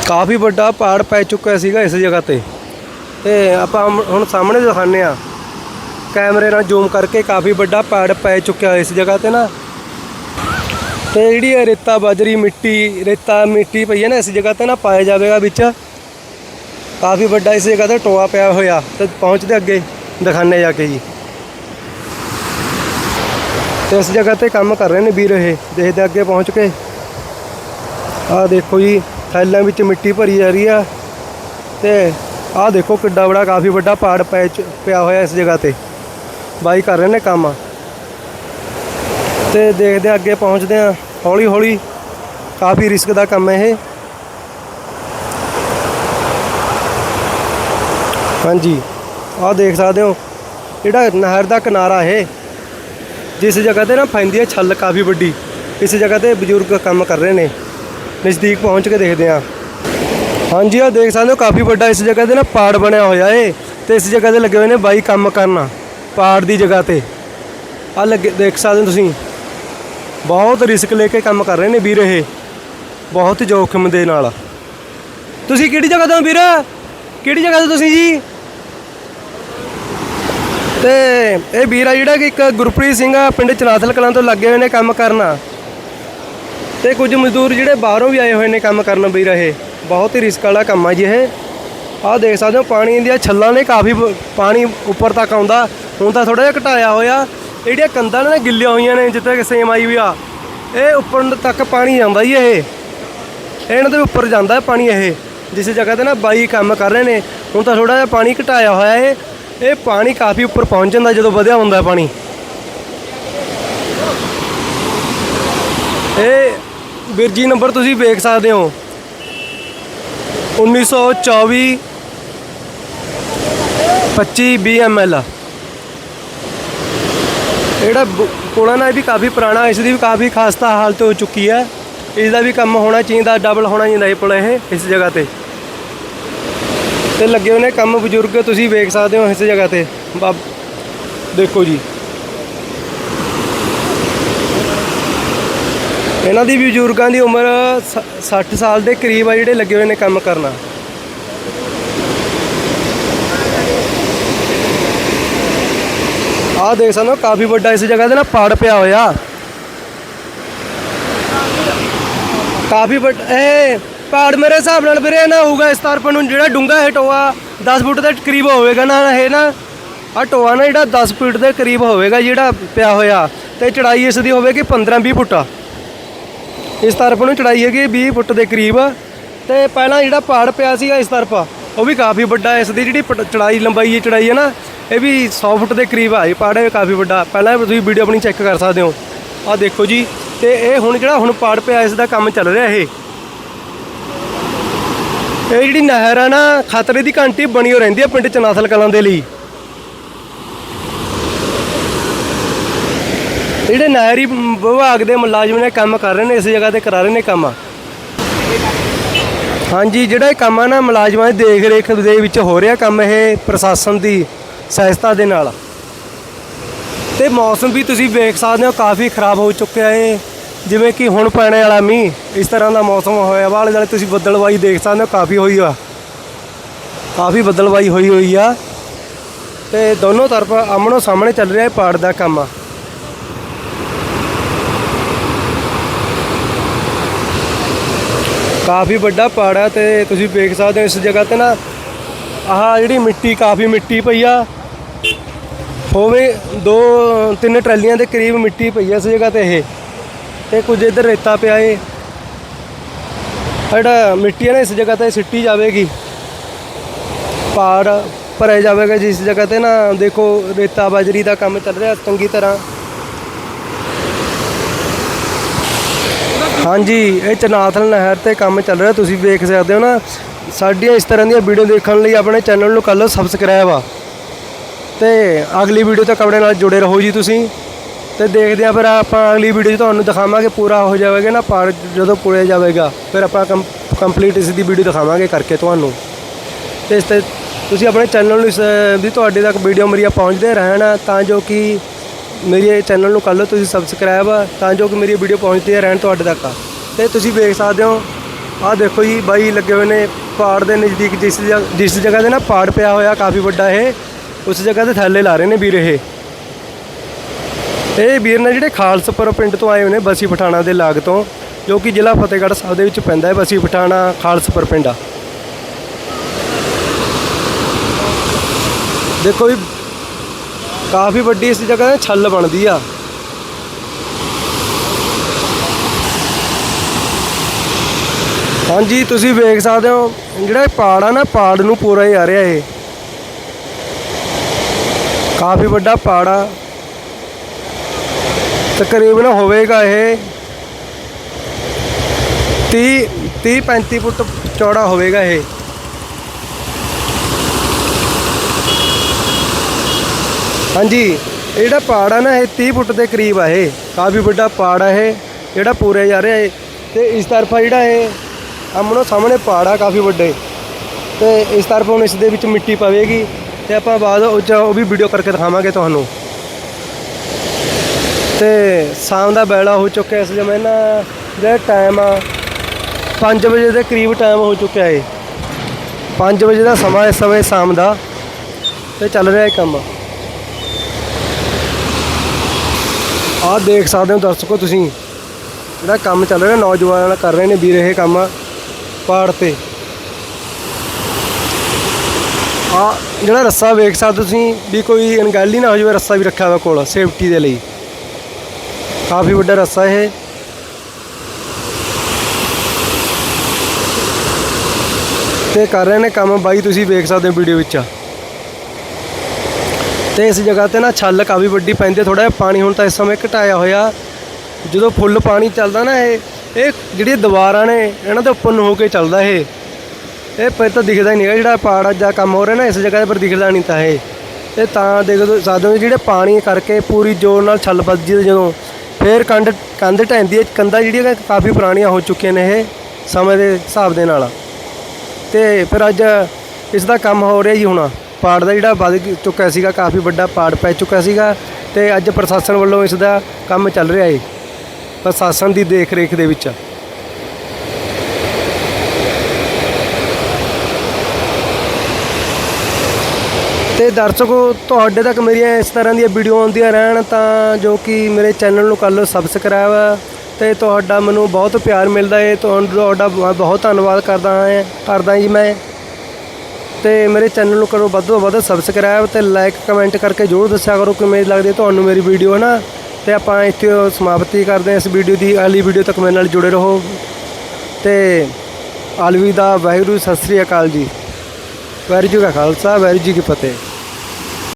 ਕਾਫੀ ਵੱਡਾ ਪਹਾੜ ਪੈ ਚੁੱਕਾ ਸੀਗਾ ਇਸ ਜਗ੍ਹਾ ਤੇ। ਤੇ ਆਪਾਂ ਹੁਣ ਸਾਹਮਣੇ ਦਿਖਾਉਂਦੇ ਆ ਕੈਮਰੇ ਨਾਲ ਜ਼ੂਮ ਕਰਕੇ ਕਾਫੀ ਵੱਡਾ ਪਹਾੜ ਪੈ ਚੁੱਕਿਆ ਇਸ ਜਗ੍ਹਾ ਤੇ ਨਾ। ਤੇ ਜਿਹੜੀ ਇਹ ਰੇਤਾ ਬਾਜਰੀ ਮਿੱਟੀ, ਰੇਤਾ ਮਿੱਟੀ ਪਈ ਹੈ ਨਾ ਇਸ ਜਗ੍ਹਾ ਤੇ ਨਾ ਪਾਇਆ ਜਾਵੇਗਾ ਵਿੱਚ। ਕਾਫੀ ਵੱਡਾ ਇਸ ਜਗ੍ਹਾ ਤੇ ਟੋਆ ਪਿਆ ਹੋਇਆ। ਤੇ ਪਹੁੰਚਦੇ ਅੱਗੇ ਦਿਖਾਣੇ ਜਾ ਕੇ ਜੀ। ਤੇ ਇਸ ਜਗ੍ਹਾ ਤੇ ਕੰਮ ਕਰ ਰਹੇ ਨੇ ਵੀਰ ਇਹ। ਦੇਖਦੇ ਅੱਗੇ ਪਹੁੰਚ ਕੇ। ਆਹ ਦੇਖੋ ਜੀ। ਥੈਲਿਆਂ ਵਿੱਚ ਮਿੱਟੀ ਭਰੀ ਜਾ ਰਹੀ ਆ ਤੇ ਆਹ ਦੇਖੋ ਕਿੱਡਾ ਬੜਾ, ਕਾਫੀ ਵੱਡਾ ਪਹਾੜ ਪੈ ਪਿਆ ਹੋਇਆ ਇਸ ਜਗ੍ਹਾ ਤੇ। ਬਾਈ ਕਰ ਰਹੇ ਨੇ ਕੰਮ। ਤੇ ਦੇਖਦੇ ਹਾਂ, ਅੱਗੇ ਪਹੁੰਚਦੇ ਆ ਹੌਲੀ ਹੌਲੀ ਕਾਫੀ ਰਿਸਕ ਦਾ ਕੰਮ ਹੈ ਇਹ। ਹਾਂਜੀ, ਆਹ ਦੇਖ ਸਕਦੇ ਹੋ, ਜਿਹੜਾ ਨਹਿਰ ਦਾ ਕਿਨਾਰਾ ਇਹ, ਜਿਸ ਜਗ੍ਹਾ ਤੇ ਨਾ ਫੈਂਦੀ ਹੈ ਛੱਲ ਕਾਫੀ ਵੱਡੀ, ਇਸ ਜਗ੍ਹਾ ਤੇ ਬਜ਼ੁਰਗ ਕੰਮ ਕਰ ਰਹੇ ਨੇ। ਨਜ਼ਦੀਕ ਪਹੁੰਚ ਕੇ ਦੇਖਦੇ ਹਾਂ। ਹਾਂਜੀ ਆ ਦੇਖ ਸਕਦੇ ਹੋ, ਕਾਫੀ ਵੱਡਾ ਇਸ ਜਗ੍ਹਾ ਤੇ ਨਾ ਪਾੜ ਬਣਿਆ ਹੋਇਆ ਏ, ਤੇ ਇਸ ਜਗ੍ਹਾ ਤੇ ਲੱਗੇ ਹੋਏ ਨੇ ਬਾਈ ਕੰਮ ਕਰਨਾ, ਪਾੜ ਦੀ ਜਗ੍ਹਾ ਤੇ। ਆ ਲੱਗੇ, ਦੇਖ ਸਕਦੇ ਹੋ ਤੁਸੀਂ, ਬਹੁਤ ਰਿਸਕ ਲੈ ਕੇ ਕੰਮ ਕਰ ਰਹੇ ਨੇ ਵੀਰ ਇਹ, ਬਹੁਤ ਜੋਖਮ ਦੇ ਨਾਲ। ਤੁਸੀਂ ਕਿਹੜੀ ਜਗ੍ਹਾ ਤੋਂ ਵੀਰ? ਕਿਹੜੀ ਜਗ੍ਹਾ ਤੋਂ ਤੁਸੀਂ ਜੀ? ਤੇ ਇਹ ਵੀਰ ਆ ਜਿਹੜਾ ਕਿ ਇੱਕ ਗੁਰਪ੍ਰੀਤ ਸਿੰਘ ਆ, ਪਿੰਡ ਚਨਾਥਲ ਕਲਾਂ ਤੋਂ ਲੱਗੇ ਹੋਏ ਨੇ ਕੰਮ ਕਰਨਾ। ਤੇ ਕੁਝ ਮਜ਼ਦੂਰ ਜਿਹੜੇ ਬਾਹਰੋਂ ਵੀ ਆਏ ਹੋਏ ਨੇ ਕੰਮ ਕਰਨ ਵੀ ਰਹੇ। ਬਹੁਤ ਹੀ ਰਿਸਕ ਵਾਲਾ ਕੰਮ ਆ ਜੀ ਇਹ। ਆਹ ਦੇਖ ਸਕਦੇ ਹੋ, ਪਾਣੀ ਦੀਆਂ ਛੱਲਾਂ ਨੇ ਕਾਫੀ ਪਾਣੀ ਉੱਪਰ ਤੱਕ ਆਉਂਦਾ। ਹੁਣ ਤਾਂ ਥੋੜਾ ਜਿਹਾ ਘਟਾਇਆ ਹੋਇਆ। ਇਹ ਜਿਹੜੀਆਂ ਕੰਧਾਂ ਨੇ ਗਿੱਲੀਆਂ ਹੋਈਆਂ ਨੇ, ਜਿੱਥੇ ਕਿ ਸੇਮ ਆਈ ਹੋਈ ਆ। ਇਹ ਉੱਪਰ ਤੱਕ ਪਾਣੀ ਜਾਂਦਾ ਜੀ ਇਹ। ਇਹਨਾਂ ਦੇ ਉੱਪਰ ਜਾਂਦਾ ਪਾਣੀ ਇਹ। ਜਿਸ ਜਗ੍ਹਾ ਤੇ ਨਾ ਬਾਈ ਕੰਮ ਕਰ ਰਹੇ ਨੇ। ਹੁਣ ਤਾਂ ਥੋੜਾ ਜਿਹਾ ਪਾਣੀ ਘਟਾਇਆ ਹੋਇਆ ਇਹ। ਇਹ ਪਾਣੀ ਕਾਫੀ ਉੱਪਰ ਪਹੁੰਚ ਜਾਂਦਾ, ਜਦੋਂ ਵਧਿਆ ਹੁੰਦਾ ਪਾਣੀ। ਇਹ ਵੀਰ ਜੀ ਨੰਬਰ ਤੁਸੀਂ ਵੇਖ ਸਕਦੇ ਹੋ। 1924 25 BML ਜਿਹੜਾ ਬ- ਪੁਲ ਹੈ ਨਾ ਇਹ ਵੀ ਕਾਫੀ ਪੁਰਾਣਾ, ਇਸ ਦੀ ਵੀ ਕਾਫੀ ਖਾਸਤਾ ਹਾਲਤ ਹੋ ਚੁੱਕੀ ਹੈ। ਇਸ ਦਾ ਵੀ ਕੰਮ ਹੋਣਾ ਚਾਹੀਦਾ ਡਬਲ ਹੋਣਾ ਚਾਹੀਦਾ ਇਹ ਪੁਲ ਇਹ, ਇਸ ਜਗ੍ਹਾ ਤੇ। ਤੇ ਲੱਗੇ ਹੋਏ ਨੇ ਕੰਮ ਬਜ਼ੁਰਗ, ਤੁਸੀਂ ਵੇਖ ਸਕਦੇ ਹੋ ਇਸ ਜਗ੍ਹਾ ਤੇ। ਬਾ- ਦੇਖੋ ਜੀ। ਇਹਨਾਂ ਦੀ ਵੀ ਬਜ਼ੁਰਗਾਂ ਦੀ ਉਮਰ ਸ- 60 ਸਾਲ ਦੇ ਕਰੀਬ ਆ ਜਿਹੜੇ ਲੱਗੇ ਹੋਏ ਨੇ ਕੰਮ ਕਰਨਾ। ਆਹ ਦੇਖ ਸਕਦੇ ਹੋ, ਕਾਫੀ ਵੱਡਾ ਇਸ ਜਗ੍ਹਾ ਤੇ ਨਾ ਪਾੜ ਪਿਆ ਹੋਇਆ। ਕਾਫੀ ਵੱਡਾ, ਇਹ ਪਾੜ ਮੇਰੇ ਹਿਸਾਬ ਨਾਲ ਵੀਰੇ ਨਾ ਹੋਊਗਾ ਇਸ ਤਰਫ ਨੂੰ, ਜਿਹੜਾ ਡੂੰਗਾ ਹੈ ਟੋਆ 10 ਫੁੱਟ ਦੇ ਕਰੀਬ ਹੋਵੇਗਾ ਨਾ, ਇਹ ਨਾ ਆ ਟੋਆ ਨਾ ਜਿਹੜਾ 10 ਫੁੱਟ ਦੇ ਕਰੀਬ ਹੋਵੇਗਾ ਜਿਹੜਾ ਪਿਆ ਹੋਇਆ, ਤੇ ਚੜਾਈ ਇਸ ਦੀ ਹੋਵੇਗੀ 15 20 ਫੁੱਟ। ਇਸ ਤਰਫ ਨੂੰ ਚੜਾਈ ਹੈਗੀ 20 ਫੁੱਟ ਦੇ ਕਰੀਬ ਤੇ ਪਹਿਲਾਂ ਜਿਹੜਾ ਪਹਾੜ ਪਿਆ ਸੀਗਾ ਇਸ ਤਰਫ, ਉਹ ਵੀ ਕਾਫੀ ਵੱਡਾ ਇਸ ਦੀ ਜਿਹੜੀ ਪਟ- ਚੜਾਈ, ਲੰਬਾਈ ਹੈ ਚੜਾਈ ਹੈ ਨਾ, ਇਹ ਵੀ 100 ਫੁੱਟ ਦੇ ਕਰੀਬ ਆ। ਇਹ ਪਹਾੜ ਹੈ ਕਾਫੀ ਵੱਡਾ। ਪਹਿਲਾਂ ਤੁਸੀਂ ਵੀਡੀਓ ਆਪਣੀ ਚੈੱਕ ਕਰ ਸਕਦੇ ਹੋ। ਆਹ ਦੇਖੋ ਜੀ, ਤੇ ਇਹ ਹੁਣ ਜਿਹੜਾ ਹੁਣ ਪਹਾੜ ਪਿਆ, ਇਸ ਦਾ ਕੰਮ ਚੱਲ ਰਿਹਾ ਇਹ। ਇਹ ਜਿਹੜੀ ਨਹਿਰ ਆ ਨਾ, ਖਤਰੇ ਦੀ ਘੰਟੀ ਬਣੀ ਹੋ ਰਹਿੰਦੀ ਹੈ ਪਿੰਡ ਚਨਾਸਲ ਕਲਾਂ ਦੇ ਲਈ। ਜਿਹੜੇ ਨਹਿਰੀ ਵਿਭਾਗ ਦੇ ਮੁਲਾਜ਼ਮ ਨੇ ਕੰਮ ਕਰ ਰਹੇ ਨੇ, ਇਸ ਜਗ੍ਹਾ ਤੇ ਕਰਾ ਰਹੇ ਨੇ ਕੰਮ। ਹਾਂਜੀ, ਜਿਹੜਾ ਇਹ ਕੰਮ ਆ ਨਾ, ਮੁਲਾਜ਼ਮਾਂ ਦੀ ਦੇਖ ਰੇਖ ਦੇ ਵਿੱਚ ਹੋ ਰਿਹਾ ਕੰਮ ਇਹ ਪ੍ਰਸ਼ਾਸਨ ਦੀ ਸਹਾਇਤਾ ਦੇ ਨਾਲ। ਤੇ ਮੌਸਮ ਵੀ ਤੁਸੀਂ ਵੇਖ ਸਕਦੇ ਹੋ, ਕਾਫੀ ਖਰਾਬ ਹੋ ਚੁੱਕਿਆ ਹੈ ਜਿਵੇਂ ਕਿ ਹੁਣ ਪੈਣੇ ਵਾਲਾ ਮੀਂਹ, ਇਸ ਤਰ੍ਹਾਂ ਦਾ ਮੌਸਮ ਹੋਇਆ ਵਾ। ਆਲੇ ਦੁਆਲੇ ਤੁਸੀਂ ਬੱਦਲਵਾਈ ਦੇਖ ਸਕਦੇ ਹੋ, ਕਾਫੀ ਹੋਈ ਆ। ਕਾਫੀ ਬੱਦਲਵਾਈ ਹੋਈ ਹੋਈ ਆ। ਤੇ ਦੋਨੋਂ ਤਰਫ ਆਮਣੋ ਸਾਹਮਣੇ ਚੱਲ ਰਿਹਾ ਹੈ ਪਾੜ ਦਾ ਕੰਮ। ਕਾਫੀ ਵੱਡਾ ਪਹਾੜ ਹੈ ਤੇ ਤੁਸੀਂ ਵੇਖ ਸਕਦੇ ਹੋ ਇਸ ਜਗ੍ਹਾ ਤੇ ਨਾ, ਆਹ ਜਿਹੜੀ ਮਿੱਟੀ ਕਾਫੀ ਮਿੱਟੀ ਪਈ ਆ। ਹੋਵੇ ਦੋ, ਤਿੰਨ ਟਰਾਲੀਆਂ ਦੇ ਕਰੀਬ ਮਿੱਟੀ ਪਈ ਆ ਇਸ ਜਗ੍ਹਾ ਤੇ ਇਹ। ਤੇ ਕੁਝ ਇੱਧਰ ਰੇਤਾ ਪਿਆ ਏ। ਜਿਹੜਾ ਮਿੱਟੀ ਹੈ ਨਾ ਇਸ ਜਗ੍ਹਾ ਤੇ ਸਿੱਟੀ ਜਾਵੇਗੀ। ਪਹਾੜ ਭਰਿਆ ਜਾਵੇਗਾ ਜਿਸ ਜਗ੍ਹਾ ਤੇ ਨਾ। ਦੇਖੋ ਰੇਤਾ ਬਾਜਰੀ ਦਾ ਕੰਮ ਚੱਲ ਰਿਹਾ, ਚੰਗੀ ਤਰ੍ਹਾਂ। ਹਾਂਜੀ, ਇਹ ਚਨਾਥਲ ਨਹਿਰ ਤੇ ਕੰਮ ਚੱਲ ਰਿਹਾ, ਤੁਸੀਂ ਦੇਖ ਸਕਦੇ ਹੋ ਨਾ। ਸਾਡੀਆਂ ਇਸ ਤਰ੍ਹਾਂ ਦੀਆਂ ਵੀਡੀਓ ਦੇਖਣ ਲਈ ਆਪਣੇ ਚੈਨਲ ਨੂੰ ਕਰ ਲਓ ਸਬਸਕ੍ਰਾਈਬ ਆ। ਤੇ ਅਗਲੀ ਵੀਡੀਓ ਤੱਕ ਆਪਣੇ ਨਾਲ ਜੁੜੇ ਰਹੋ ਜੀ ਤੁਸੀਂ। ਤੇ ਦੇਖਦੇ ਆ ਫਿਰ ਆਪਾਂ ਅਗਲੀ ਵੀਡੀਓ 'ਚ ਤੁਹਾਨੂੰ ਦਿਖਾਵਾਂਗੇ, ਪੂਰਾ ਹੋ ਜਾਵੇਗਾ ਨਾ, ਪਾਰ ਜਦੋਂ ਪੂਰੇ ਜਾਵੇਗਾ। ਫਿਰ ਆਪਾਂ ਕੰਪਲੀਟ ਇਸ ਦੀ ਵੀਡੀਓ ਦਿਖਾਵਾਂਗੇ ਕਰਕੇ ਤੁਹਾਨੂੰ। ਤੇ ਇਸ ਤੇ ਤੁਸੀਂ ਆਪਣੇ ਚੈਨਲ ਨੂੰ ਇਸ ਵੀ ਤੁਹਾਡੇ ਤੱਕ ਵੀਡੀਓ ਮੇਰੀਆਂ ਪਹੁੰਚਦੇ ਰਹਿਣ, ਤਾਂ ਜੋ ਕਿ ਮੇਰੇ ਚੈਨਲ ਨੂੰ ਕਰ ਲਓ, ਤੁਸੀਂ ਸਬਸਕ੍ਰਾਈਬ ਤਾਂ ਜੋ ਕਿ ਮੇਰੀ ਵੀਡੀਓ ਪਹੁੰਚਦੀ ਰਹਿਣ ਤੁਹਾਡੇ ਤੱਕ ਤੇ ਤੁਸੀਂ ਵੇਖ ਸਕਦੇ ਹੋ, ਆਹ ਦੇਖੋ ਜੀ, ਬਾਈ ਲੱਗੇ ਹੋਏ ਨੇ ਪਹਾੜ ਦੇ ਨਜ਼ਦੀਕ, ਜਿਸ ਜਗ੍ਹਾ- ਜਿਸ ਜਗ੍ਹਾ ਤੇ ਨਾ ਪਹਾੜ ਪਿਆ ਹੋਇਆ, ਕਾਫੀ ਵੱਡਾ ਇਹ, ਉਸ ਜਗ੍ਹਾ ਤੇ ਥੱਲੇ ਲਾ ਰਹੇ ਨੇ ਵੀਰ ਇਹ। ਇਹ ਵੀਰ ਨੇ ਜਿਹੜੇ ਖਾਲਸਪੁਰ ਪਿੰਡ ਤੋਂ ਆਏ ਹੋਏ ਨੇ, ਬਸੀ ਪਠਾਣਾ ਦੇ ਲਾਗ ਤੋਂ, ਜੋ ਕਿ ਜ਼ਿਲ੍ਹਾ ਫਤਿਹਗੜ੍ਹ ਸਾਹਿਬ ਦੇ ਵਿੱਚ ਪੈਂਦਾ ਹੈ, ਬਸੀ ਪਠਾਣਾ ਖਾਲਸਪੁਰ ਪਿੰਡ ਆ। ਦੇਖੋ ਵੀ ਕਾਫੀ ਵੱਡੀ ਇਸ ਜਗ੍ਹਾ ਤੇ ਛੱਲ ਬਣਦੀ ਆ। ਹਾਂਜੀ, ਤੁਸੀਂ ਵੇਖ ਸਕਦੇ ਹੋ, ਜਿਹੜਾ ਇਹ ਪਹਾੜ ਆ ਨਾ, ਪਹਾੜ ਨੂੰ ਪੂਰਾ ਹੀ ਆ ਰਿਹਾ ਇਹ। ਕਾਫੀ ਵੱਡਾ ਪਹਾੜ ਆ। ਤਕਰੀਬਨ ਹੋਵੇਗਾ ਇਹ 30 30 35 ਫੁੱਟ ਚੌੜਾ ਹੋਵੇਗਾ ਇਹ। ਹਾਂਜੀ, ਇਹ ਜਿਹੜਾ ਪਹਾੜ ਆ ਨਾ, ਇਹ 30 ਫੁੱਟ ਦੇ ਕਰੀਬ ਆ ਇਹ। ਕਾਫੀ ਵੱਡਾ ਪਹਾੜ ਆ ਇਹ, ਜਿਹੜਾ ਪੂਰੇ ਜਾ ਰਿਹਾ ਹੈ ਤੇ ਇਸ ਤਰਫਾ ਜਿਹੜਾ ਇਹ, ਆਮਣੋ ਸਾਹਮਣੇ ਪਹਾੜ ਆ ਕਾਫੀ ਵੱਡੇ। ਤੇ ਇਸ ਤਰਫ ਹੁਣ ਇਸ ਦੇ ਵਿੱਚ ਮਿੱਟੀ ਪਵੇਗੀ। ਤੇ ਆਪਾਂ ਬਾਅਦ ਉਹ 'ਚ ਉਹ ਵੀ ਵੀਡੀਓ ਕਰਕੇ ਦਿਖਾਵਾਂਗੇ ਤੁਹਾਨੂੰ। ਤੇ ਸ਼ਾਮ ਦਾ ਵੇਲਾ ਹੋ ਚੁੱਕਿਆ ਇਸ ਜਮੇ ਨਾ, ਜਿਹੜਾ ਟਾਈਮ ਆ 5 ਵਜੇ ਦੇ ਕਰੀਬ ਟਾਈਮ ਹੋ ਚੁੱਕਿਆ ਹੈ 5 ਵਜੇ ਦਾ ਸਮਾਂ ਇਸ ਸਮੇਂ ਸ਼ਾਮ ਦਾ। ਤੇ ਚੱਲ ਰਿਹਾ ਹੈ ਕੰਮ। ਆਹ ਦੇਖ ਸਕਦੇ ਹੋ ਦਰਸ਼ਕੋ ਤੁਸੀਂ। ਜਿਹੜਾ ਕੰਮ ਚੱਲ ਰਿਹਾ, ਨੌਜਵਾਨ ਕਰ ਰਹੇ ਨੇ ਵੀਰ ਇਹ ਕੰਮ, ਪਹਾੜ ਤੇ। ਆ ਜਿਹੜਾ ਰੱਸਾ ਵੇਖ ਸਕਦੇ ਹੋ ਤੁਸੀਂ, ਵੀ ਕੋਈ ਅਣਗਹਿਲੀ ਨਾ ਹੋ ਜਾਵੇ, ਰੱਸਾ ਵੀ ਰੱਖਿਆ ਹੋਇਆ ਕੋਲ ਸੇਫਟੀ ਦੇ ਲਈ। ਕਾਫੀ ਵੱਡਾ ਰੱਸਾ ਇਹ। ਤੇ ਕਰ ਰਹੇ ਨੇ ਕੰਮ ਬਾਈ, ਤੁਸੀਂ ਵੇਖ ਸਕਦੇ ਹੋ ਵੀਡੀਓ ਵਿੱਚ। ਤੇ ਇਸ ਜਗ੍ਹਾ ਤੇ ਨਾ ਛੱਲ ਕਾਫੀ ਵੱਡੀ ਪੈਂਦੀ ਥੋੜਾ ਜਿਹਾ ਪਾਣੀ ਹੁਣ ਤਾਂ ਇਸ ਸਮੇਂ ਘਟਾਇਆ ਹੋਇਆ। ਜਦੋਂ ਫੁੱਲ ਪਾਣੀ ਚੱਲਦਾ ਨਾ ਇਹ ਇਹ ਜਿਹੜੀਆਂ ਦੀਵਾਰਾਂ ਨੇ, ਇਹਨਾਂ ਦੇ ਉੱਪਰ ਨੂੰ ਹੋ ਕੇ ਚੱਲਦਾ ਇਹ। ਇਹ ਪਰ ਤਾਂ ਦਿਖਦਾ ਹੀ ਨਹੀਂ ਹੈਗਾ, ਜਿਹੜਾ ਪਹਾੜ ਦਾ ਕੰਮ ਹੋ ਰਿਹਾ ਨਾ, ਇਸ ਜਗ੍ਹਾ ਤੇ ਪਰ ਦਿਖਦਾ ਨਹੀਂ ਤਾਂ ਇਹ। ਇਹ ਤਾਂ ਦੇਖ ਸਕਦੇ ਜਿਹੜੇ ਪਾਣੀ ਕਰਕੇ ਪੂਰੀ ਜ਼ੋਰ ਨਾਲ ਛੱਲ ਵੱਜਦੀ ਜਦੋਂ, ਫੇਰ ਕੰਧ ਕੰਧ ਢਹਿੰਦੀ ਹੈ, ਕੰਧਾਂ ਜਿਹੜੀਆਂ ਕਾਫੀ ਪੁਰਾਣੀਆਂ ਹੋ ਚੁੱਕੀਆਂ ਨੇ ਇਹ, ਸਮੇਂ ਦੇ ਹਿਸਾਬ ਦੇ ਨਾਲ। ਤੇ ਫਿਰ ਅੱਜ ਇਸ ਦਾ ਕੰਮ ਹੋ ਰਿਹਾ ਜੀ ਹੁਣ। ਪਾੜ ਦਾ ਜਿਹੜਾ ਵੱਧ ਚੁੱਕਿਆ ਸੀਗਾ, ਕਾਫੀ ਵੱਡਾ ਪਾੜ ਪੈ ਚੁੱਕਾ ਸੀਗਾ ਤੇ ਅੱਜ ਪ੍ਰਸ਼ਾਸਨ ਵੱਲੋਂ ਇਸ ਦਾ ਕੰਮ ਚੱਲ ਰਿਹਾ ਹੈ ਪ੍ਰਸ਼ਾਸਨ ਦੀ ਦੇਖ ਰੇਖ ਦੇ ਵਿੱਚ। ਤੇ ਦਰਸ਼ਕੋ, ਤੁਹਾਡੇ ਤੱਕ ਮੇਰੀਆਂ ਇਸ ਤਰ੍ਹਾਂ ਦੀਆਂ ਵੀਡੀਓ ਆਉਂਦੀਆਂ ਰਹਿਣ ਤਾਂ ਜੋ ਕਿ ਮੇਰੇ ਚੈਨਲ ਨੂੰ ਕਰ ਲਓ ਸਬਸਕ੍ਰਾਈਬ ਤੇ ਤੁਹਾਡਾ ਮੈਨੂੰ ਬਹੁਤ ਪਿਆਰ ਮਿਲਦਾ ਹੈ ਤੁਹਾਨੂੰ ਤੁਹਾਡਾ ਬਹੁਤ ਧੰਨਵਾਦ ਕਰਦਾ ਹਾਂ ਕਰਦਾ ਜੀ ਮੈਂ। ਤੇ ਮੇਰੇ ਚੈਨਲ ਨੂੰ ਕਰੋ ਵੱਧ ਤੋਂ ਵੱਧ ਸਬਸਕ੍ਰਾਈਬ ਤੇ ਲਾਈਕ ਕਮੈਂਟ ਕਰਕੇ ਜ਼ਰੂਰ ਦੱਸਿਆ ਕਰੋ ਕਿਵੇਂ ਲੱਗਦੀ ਤੁਹਾਨੂੰ ਮੇਰੀ ਵੀਡੀਓ ਹੈ ਨਾ। ਤੇ ਆਪਾਂ ਇੱਥੇ ਸਮਾਪਤੀ ਕਰਦੇ ਹਾਂ ਇਸ ਵੀਡੀਓ ਦੀ। ਅਗਲੀ ਵੀਡੀਓ ਤੱਕ ਮੇਰੇ ਨਾਲ ਜੁੜੇ ਰਹੋ। ਤੇ ਅਲਵਿਦਾ ਵਾਹਿਗੁਰੂ, ਸਤਿ ਸ੍ਰੀ ਅਕਾਲ ਜੀ। ਵਾਹਿਗੁਰੂ ਜੀ ਕਾ ਖਾਲਸਾ, ਵਾਹਿਗੁਰੂ ਜੀ ਕੀ ਫਤਿਹ।